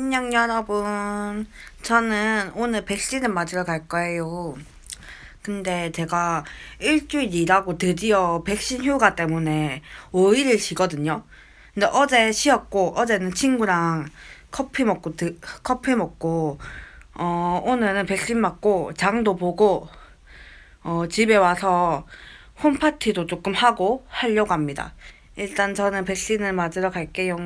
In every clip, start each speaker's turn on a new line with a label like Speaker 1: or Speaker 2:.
Speaker 1: 안녕 여러분. 저는 오늘 백신을 맞으러 갈 거예요. 근데 제가 일주일 일하고 드디어 백신 휴가 때문에 5일을 쉬거든요. 근데 어제 쉬었고 어제는 친구랑 커피 먹고 드, 커피 먹고 어 오늘은 백신 맞고 장도 보고 어 집에 와서 홈파티도 조금 하고 하려고 합니다. 일단 저는 백신을 맞으러 갈게요.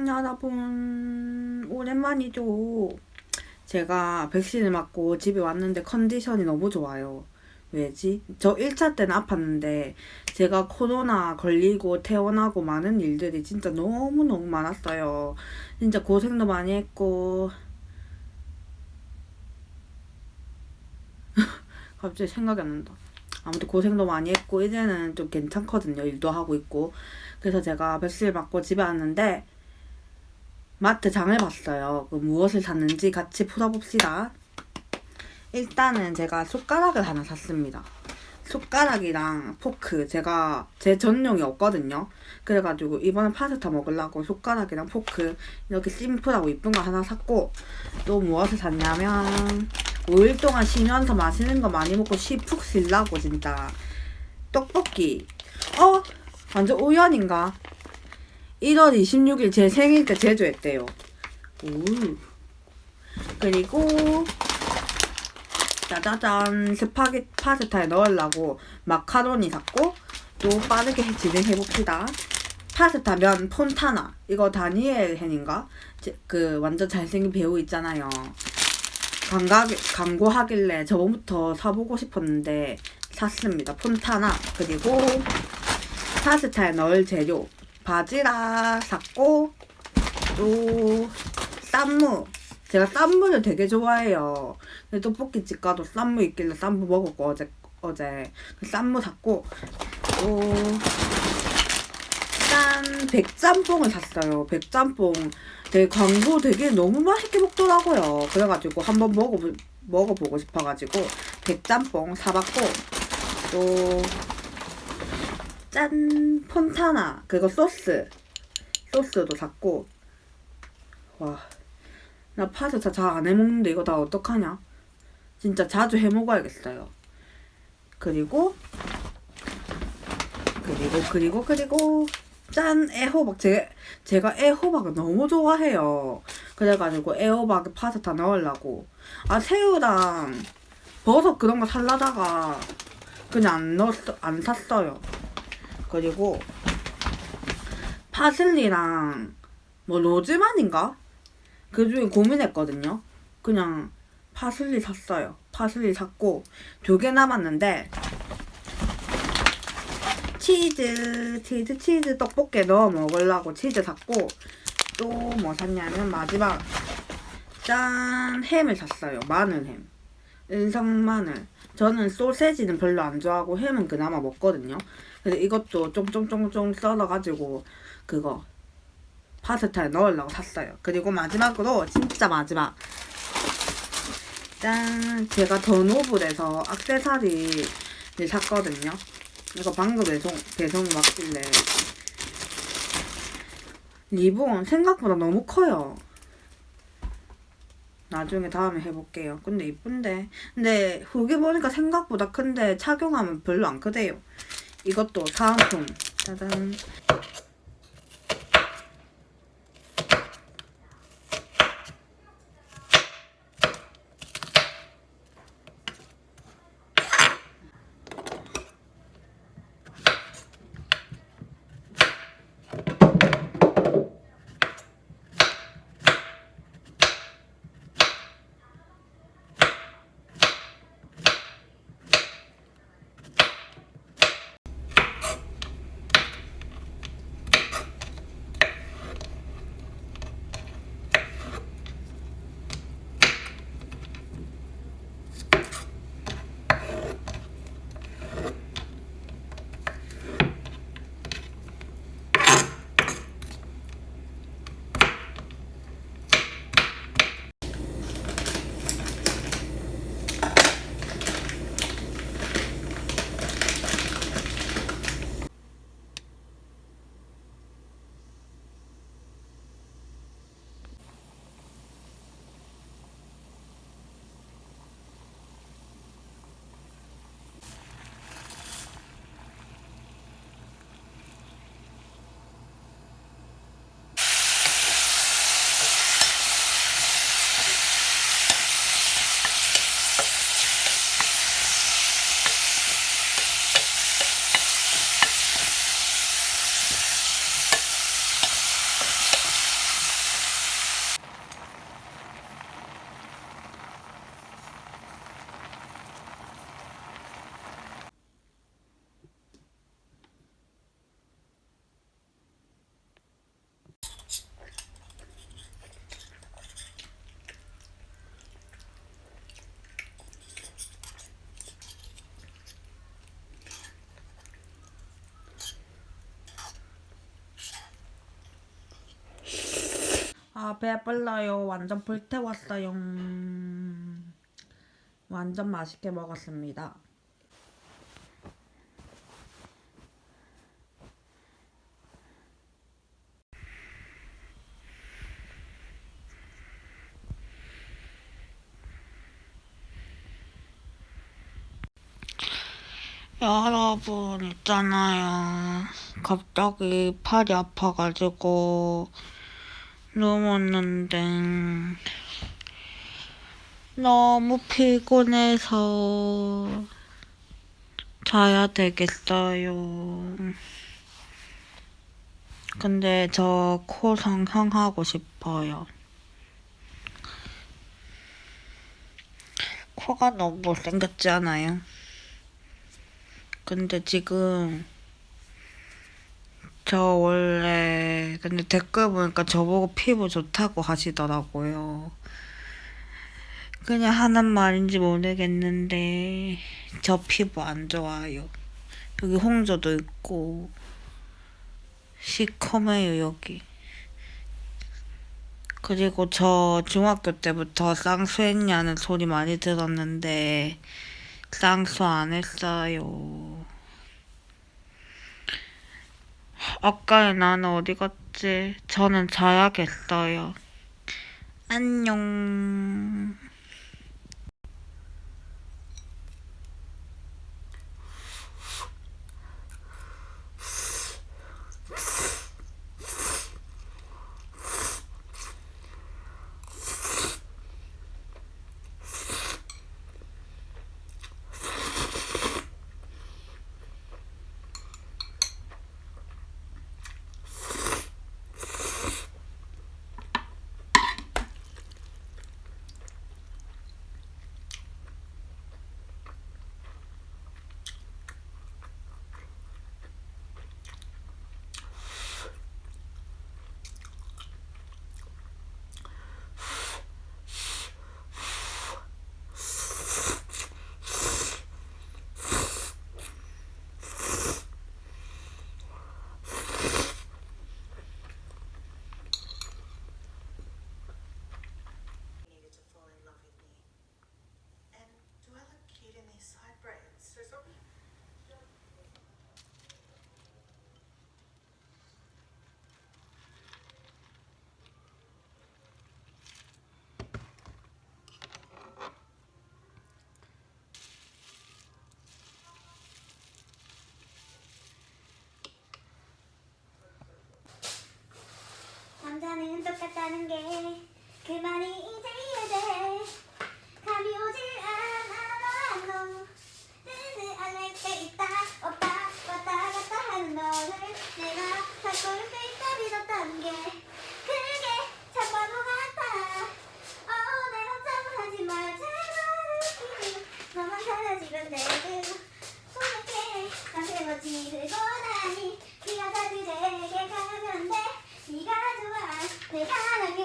Speaker 1: 안녕 여러분 오랜만이죠. 제가 백신을 맞고 집에 왔는데 컨디션이 너무 좋아요. 왜지? 저 1차 때는 아팠는데 제가 코로나 걸리고 퇴원하고 많은 일들이 진짜 너무너무 많았어요. 진짜 고생도 많이 했고. 갑자기 생각이 안 난다. 아무튼 고생도 많이 했고 이제는 좀 괜찮거든요. 일도 하고 있고. 그래서 제가 백신을 맞고 집에 왔는데 마트 장을 봤어요. 그 무엇을 샀는지 같이 풀어봅시다. 일단은 제가 숟가락을 하나 샀습니다. 숟가락이랑 포크 제가 제 전용이 없거든요. 그래가지고 이번에 파스타 먹으려고 숟가락이랑 포크 이렇게 심플하고 이쁜 거 하나 샀고 또 무엇을 샀냐면 5일 동안 쉬면서 맛있는 거 많이 먹고 쉬푹 쉬려고 진짜 떡볶이 어? 완전 우연인가? 1월 26일 제 생일 때 제조했대요. 오. 그리고 짜자잔 스파게티 파스타에 넣으려고 마카로니 샀고 또 빠르게 진행해 봅시다. 파스타 면 폰타나 이거 다니엘 헨인가? 제- 그 완전 잘생긴 배우 있잖아요. 광가, 광고하길래 저번부터 사보고 싶었는데 샀습니다. 폰타나 그리고 파스타에 넣을 재료 바지락 샀고 또 쌈무. 제가 쌈무를 되게 좋아해요. 근데 떡볶이 집 가도 쌈무 있길래 쌈무 먹었고 어제 어제. 그 쌈무 샀고 또 짠 백짬뽕을 샀어요. 백짬뽕. 되게 광고 되게 너무 맛있게 먹더라고요. 그래가지고 한번 먹어 먹어보고 싶어가지고 백짬뽕 사봤고 또 짠! 폰타나 그거 소스. 소스도 샀고. 와 나 파스타 잘 안 해먹는데 이거 다 어떡하냐? 진짜 자주 해먹어야겠어요. 그리고 그리고 그리고 그리고 짠 애호박. 제, 제가 애호박을 너무 좋아해요. 그래가지고 애호박에 파스타 넣으려고. 아 새우랑 버섯 그런 거 살라다가 그냥 안 넣었어 안 샀어요 그리고 파슬리랑 뭐 로즈만인가? 그 중에 고민했거든요. 그냥 파슬리 샀어요. 파슬리 샀고 조개 남았는데 치즈 치즈 치즈 떡볶이에 넣어 먹으려고 치즈 샀고 또 뭐 샀냐면 마지막 짠 햄을 샀어요. 마늘햄. 인성 마늘. 저는 소세지는 별로 안 좋아하고 햄은 그나마 먹거든요. 그래서 이것도 쫑쫑쫑쫑 썰어가지고 그거 파스타에 넣으려고 샀어요. 그리고 마지막으로 진짜 마지막 짠 제가 더 노블에서 액세서리를 샀거든요. 이거 방금 배송 배송이 왔길래 리본 생각보다 너무 커요. 나중에 다음에 해볼게요. 근데 이쁜데. 근데 후기 보니까 생각보다 큰데 착용하면 별로 안 크대요. 이것도 사은품. 짜잔. 아 배불러요. 완전 불태웠어요. 완전 맛있게 먹었습니다. 여러분 있잖아요. 갑자기 팔이 아파가지고 누웠는데 너무 피곤해서 자야 되겠어요. 근데 저코 성형하고 싶어요. 코가 너무 못생겼지 않아요? 근데 지금 저 원래 근데 댓글 보니까 저보고 피부 좋다고 하시더라고요. 그냥 하는 말인지 모르겠는데 저 피부 안 좋아요. 여기 홍조도 있고 시커매요 여기. 그리고 저 중학교 때부터 쌍수 했냐는 소리 많이 들었는데 쌍수 안 했어요. 아까의 나는 어디 갔지? 저는 자야겠어요. 안녕.
Speaker 2: 똑같다는 게 그만이 이제 이해돼. 감이 오질 않아 너 뜨지 않을 때 있다. 없다 왔다 갔다 하는 너를 내가 살 걸을 때 있다 믿었다는 게 그게 참 바보 같아. 어 내가 참하지 마 제발. 너만 사라지면 내그 손에 남들고 지르고 나니 네가 다들 내게 가면 돼 네가 좋아 내가 사랑해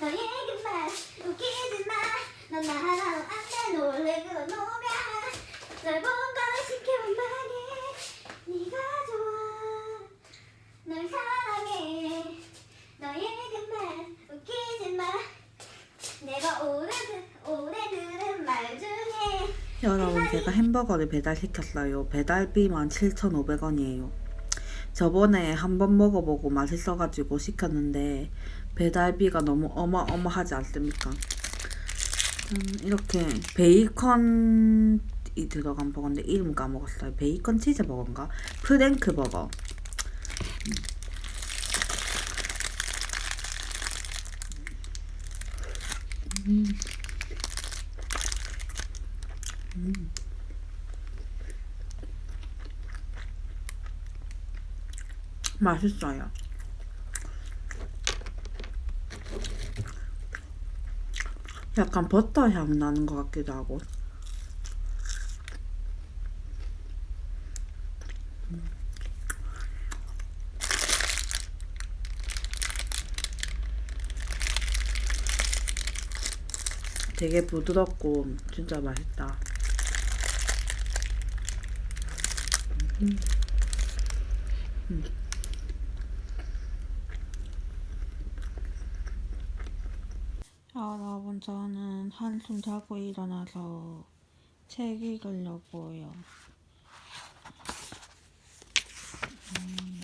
Speaker 2: 너의 그말 웃기지 마넌 나 하나도 안돼 놀래고 노면 널 뭔가 시켜만 망해 네가 좋아 널 사랑해 너의 그말 웃기지 마 내가 오래 들 오래 들은 말 중에
Speaker 1: 여러분 제가 햄버거를 배달시켰어요. 배달비만 7,500원이에요. 저번에 한번 먹어보고 맛있어가지고 시켰는데 배달비가 너무 어마어마하지 않습니까? 음, 이렇게 베이컨이 들어간 버거인데 이름 까먹었어요. 베이컨 치즈 버거인가? 프랭크 버거. 맛있어요. 약간 버터 향 나는 것 같기도 하고. 되게 부드럽고 진짜 맛있다. 여러분 저는 한숨 자고 일어나서 책 읽으려고요. 음.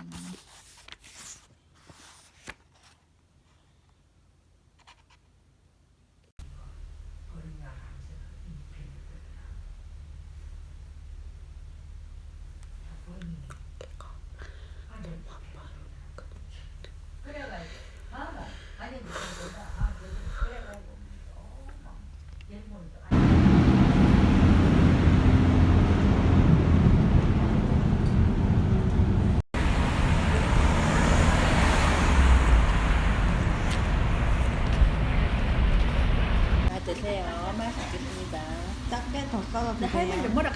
Speaker 3: 잘 드세요. 맛있